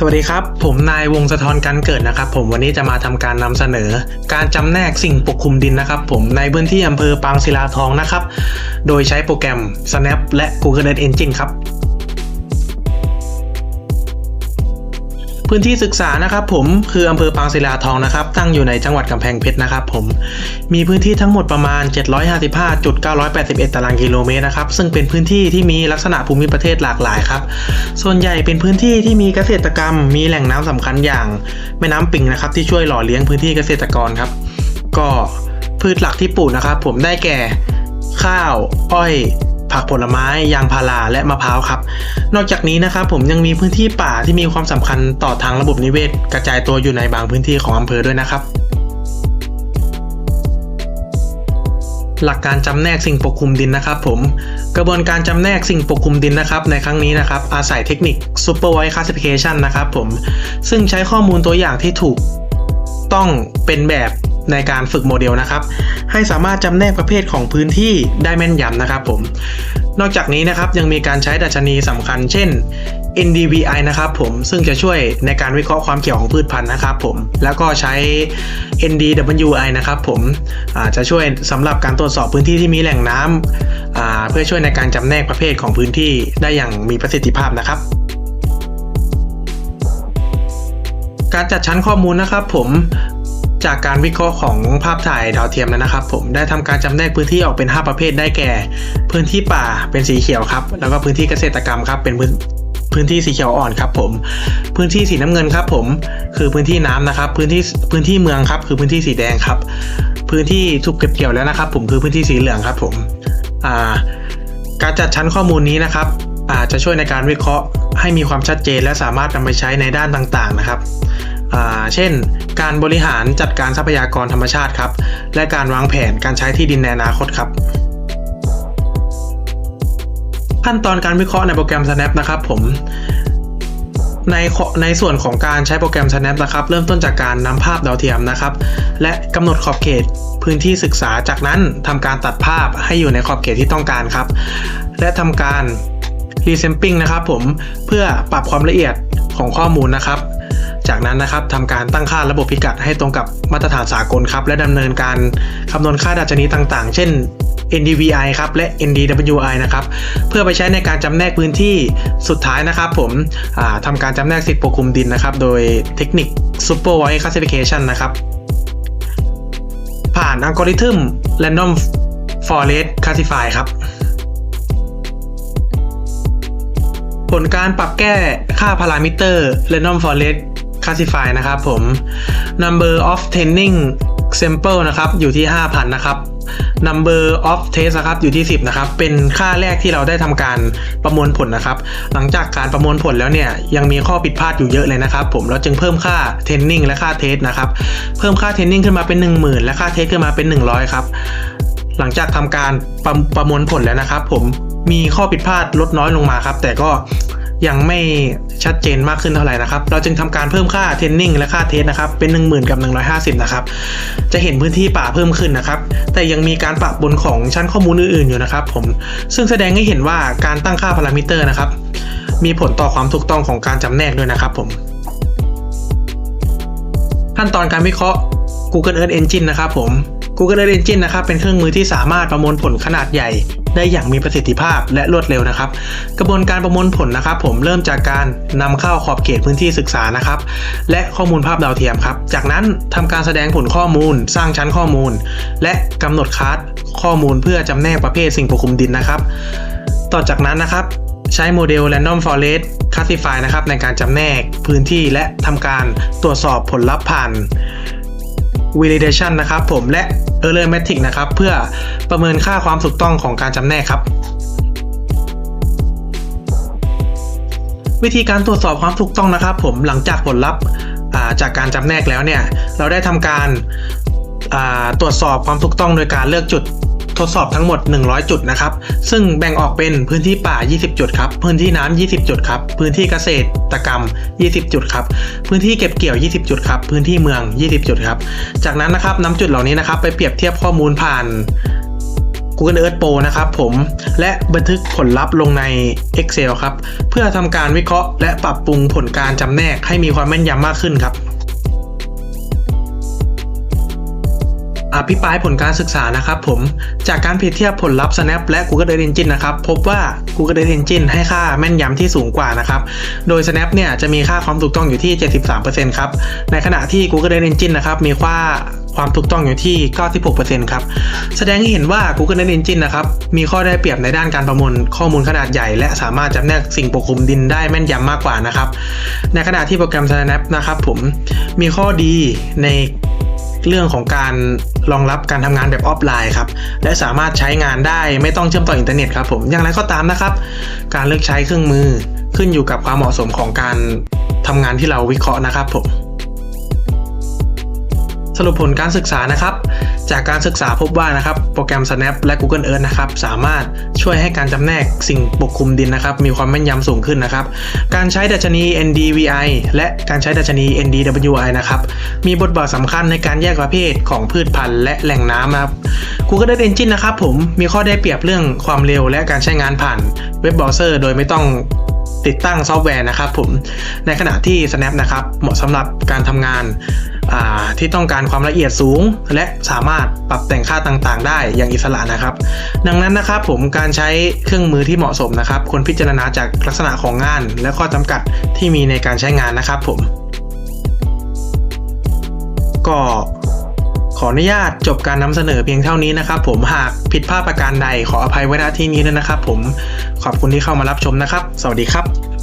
สวัสดีครับ ผมนายวงสะทอนกันเกิดนะครับ ผมวันนี้จะมาทำการนำเสนอ การจำแนกสิ่งปกคลุมดินนะครับ ผมในพื้นที่อำเภอปางศิลาทองนะครับ โดยใช้โปรแกรม Snap และ Google Earth Engine ครับ พื้นที่ศึกษานะครับผมคืออำเภอปางศิลาทองนะครับ ตั้งอยู่ในจังหวัดกำแพงเพชรนะครับผมมีพื้นที่ทั้งหมดประมาณ 755.981 ตารางกิโลเมตรนะครับซึ่งเป็นพื้นที่ที่มีลักษณะภูมิประเทศหลากหลายครับ ส่วนใหญ่เป็นพื้นที่ที่มีเกษตรกรรม มีแหล่งน้ำสำคัญอย่างแม่น้ำปิงนะครับ ที่ช่วยหล่อเลี้ยงพื้นที่เกษตรกรครับ ก็พืชหลักที่ปลูกนะครับ ผมได้แก่ข้าว อ้อย ผักผลไม้ยางพาราและมะพร้าวครับ นอกจากนี้นะครับผมยังมีพื้นที่ป่าที่มีความสำคัญต่อทางระบบนิเวศ กระจายตัวอยู่ในบางพื้นที่ของอำเภอด้วยนะครับ หลักการจำแนกสิ่งปกคลุมดินนะครับผมกระบวนการจำแนกสิ่งปกคลุมดินนะครับ ในครั้งนี้นะครับ อาศัยเทคนิค Supervised Classification นะครับผมซึ่งใช้ข้อมูลตัวอย่างที่ถูกต้องเป็นแบบ ในการฝึกโมเดลนะครับ ให้สามารถจำแนกประเภทของพื้นที่ได้แม่นยำนะครับผม นอกจากนี้นะครับยังมีการใช้ดัชนีสำคัญ เช่น NDVI นะครับผมซึ่งจะช่วยในการวิเคราะห์ความเขียวของพืชพันธุ์นะครับผมแล้วก็ใช้ NDWI นะครับผมจะช่วยสำหรับการตรวจสอบพื้นที่ที่มีแหล่งน้ำอ่าเพื่อช่วยในการจำแนกประเภทของพื้นที่ได้อย่างมีประสิทธิภาพนะครับการจัดชั้นข้อมูลนะครับผม จากการวิเคราะห์ของภาพถ่ายดาวเทียมนั้นนะครับ ผมได้ทำการจำแนกพื้นที่ออกเป็น 5 ประเภทได้แก่ พื้นที่ป่าเป็นสีเขียวครับ แล้วก็พื้นที่เกษตรกรรมครับเป็นพื้นพื้นที่สีเขียวอ่อนครับผมพื้นที่สีน้ำเงินครับผมคือพื้นที่น้ำนะครับ พื้นที่พื้นที่เมืองครับ คือพื้นที่สีแดงครับ พื้นที่ถูกเก็บเกี่ยวแล้วนะครับ ผมคือพื้นที่สีเหลืองครับผมการจัดชั้นข้อมูลนี้นะครับอาจะช่วยในการวิเคราะห์ให้มีความชัดเจนและสามารถนำไปใช้ในด้านต่างๆนะครับ เช่น การบริหารจัดการทรัพยากรธรรมชาติครับ และการวางแผนการใช้ที่ดินในอนาคตครับ ขั้นตอนการวิเคราะห์ในโปรแกรม Snap นะครับผมในในส่วนของการใช้โปรแกรม Snap นะครับ เริ่มต้นจากการนำภาพดาวเทียมนะครับ และกำหนดขอบเขตพื้นที่ศึกษาจากนั้นทำการตัดภาพให้อยู่ในขอบเขตที่ต้องการครับ และทำการ Resampling นะครับผมเพื่อปรับความละเอียดของข้อมูลนะครับ จากนั้นนะครับทำการตั้งค่าระบบพิกัดให้ตรงกับมาตรฐานสากลครับ และดำเนินการคำนวณค่าดัชนีต่างๆ เช่น NDVI ครับและ NDWI นะครับเพื่อไปใช้ในการจำแนกพื้นที่สุดท้ายนะครับ ผมอ่าทำการจำแนกสิทธิปกคลุมดินนะครับ โดยเทคนิค Supervised Classification นะครับ ผ่านอัลกอริทึม Random Forest Classify ครับ ผลการปรับแก้ค่าพารามิเตอร์ Random Forest Classify นะครับผม Number of Training Sample นะครับอยู่ที่ 5,000 นะครับ Number of Test นะครับอยู่ที่ 10 นะครับ เป็นค่าแรกที่เราได้ทำการประมวลผลนะครับ หลังจากการประมวลผลแล้วเนี่ย ยังมีข้อผิดพลาดอยู่เยอะเลยนะครับ ผมเราจึงเพิ่มค่า Training และค่า Test นะครับ เพิ่มค่า Training ขึ้นมาเป็น 10,000 และค่า Test ขึ้นมาเป็น 100 ครับ หลังจากทำการประประมวลผลแล้วนะครับ ผมมีข้อผิดพลาดลดน้อยลงมาครับ แต่ก็ ยังไม่ชัดเจนมากขึ้นเท่าไหร่นะครับ เราจึงทำการเพิ่มค่าเทนนิ่งและค่าเทสนะครับเป็น 10,000 กับ 150 นะครับ จะเห็นพื้นที่ป่าเพิ่มขึ้นนะครับ แต่ยังมีการปรับบนของชั้นข้อมูลอื่นๆอยู่นะครับผม ซึ่งแสดงให้เห็นว่าการตั้งค่าพารามิเตอร์นะครับ มีผลต่อความถูกต้องของการจำแนกด้วยนะครับผม ขั้นตอนการวิเคราะห์ Google Earth Engine นะครับผม Google Earth Engine นะครับเป็นเครื่องมือที่สามารถประมวลผลขนาดใหญ่ ได้อย่างมีประสิทธิภาพและรวดเร็วนะครับ กระบวนการประมวลผลนะครับ ผมเริ่มจากการนำเข้าขอบเขตพื้นที่ศึกษานะครับ และข้อมูลภาพดาวเทียมครับ จากนั้นทำการแสดงผลข้อมูล สร้างชั้นข้อมูล และกำหนดคลาข้อมูลเพื่อจำแนกประเภทสิ่งปกคลุมดินนะครับ ต่อจากนั้นนะครับใช้โมเดล Random Forest Classify นะครับในการจำแนกพื้นที่และทำการตรวจสอบผลลัพธ์ผ่าน validation นะครับผมและ error metric นะครับ เพื่อประเมินค่าความถูกต้องของการจำแนกครับ วิธีการตรวจสอบความถูกต้องนะครับ ผมหลังจากผลลัพธ์จากการจำแนกแล้วเนี่ย เราได้ทำการตรวจสอบความถูกต้องโดยการเลือกจุด ทดสอบทั้งหมด 100 จุดนะครับ ซึ่งแบ่งออกเป็นพื้นที่ป่า 20 จุดครับ พื้นที่น้ำ20 จุดครับ พื้นที่เกษตรกรรม 20 จุดครับ พื้นที่เก็บเกี่ยว 20 จุดครับ พื้นที่เมือง 20 จุดครับ จากนั้นนะครับนำจุดเหล่านี้นะครับไปเปรียบเทียบข้อมูลผ่าน Google Earth Pro นะครับผม และบันทึกผลลัพธ์ลงใน Excel ครับ เพื่อทำการวิเคราะห์ และปรับปรุงผลการจำแนกให้มีความแม่นยำมากขึ้นครับ อภิปรายผลการศึกษานะครับผม จากการเปรียบเทียบผลลัพธ์ Snap และ Google Earth Engine นะครับ พบว่า Google Earth Engine ให้ค่าแม่นยำที่สูงกว่านะครับ โดย Snap เนี่ยจะมีค่าความถูกต้องอยู่ที่ 73%ครับ ในขณะที่ Google Earth Engine นะครับมีค่าความถูกต้องอยู่ที่ 96%ครับ แสดงให้เห็นว่า Google Earth Engine นะครับ มีข้อได้เปรียบในด้านการประมวลข้อมูลขนาดใหญ่ และสามารถจำแนกสิ่งปกคลุมดินได้แม่นยำมากกว่านะครับ ในขณะที่โปรแกรม Snap นะครับผม มีข้อดีใน เรื่องของการรองรับการทำงานแบบออฟไลน์ครับ และสามารถใช้งานได้ไม่ต้องเชื่อมต่ออินเทอร์เน็ตครับผมอย่างไรก็ตามนะครับ การเลือกใช้เครื่องมือขึ้นอยู่กับความเหมาะสมของการทำงานที่เราวิเคราะห์นะครับผม สรุปผลการศึกษานะครับ จากการศึกษาพบว่านะครับ โปรแกรม Snap และ Google Earth นะครับ สามารถช่วยให้การจำแนกสิ่งปกคลุมดินนะครับ มีความแม่นยำสูงขึ้นนะครับ การใช้ดัชนี NDVI และการใช้ดัชนี NDWI นะครับ มีบทบาทสำคัญในการแยกประเภทของพืชพันธุ์และแหล่งน้ำนะครับ Google Earth Engine นะครับผมมีข้อได้เปรียบเรื่องความเร็วและการใช้งานผ่านเว็บเบราว์เซอร์ โดยไม่ต้อง ติดตั้งซอฟต์แวร์นะครับผม ในขณะที่ Snap นะครับ เหมาะสำหรับการทำงานาที่ต้องการความละเอียดสูง และสามารถปรับแต่งค่าต่างๆ ได้อย่างอิสระนะครับ ดังนั้นนะครับผมการใช้เครื่องมือที่เหมาะสมนะครับควรพิจารณาจากลักษณะของงาน และข้อจำกัดที่มีในการใช้งานนะครับผม ก็ ขออนุญาตจบการนำเสนอเพียงเท่านี้นะครับผมหากผิดพลาดประการใดขออภัยไว้ณที่นี้ด้วยนะครับผมขอบคุณที่เข้ามารับชมนะครับ สวัสดีครับ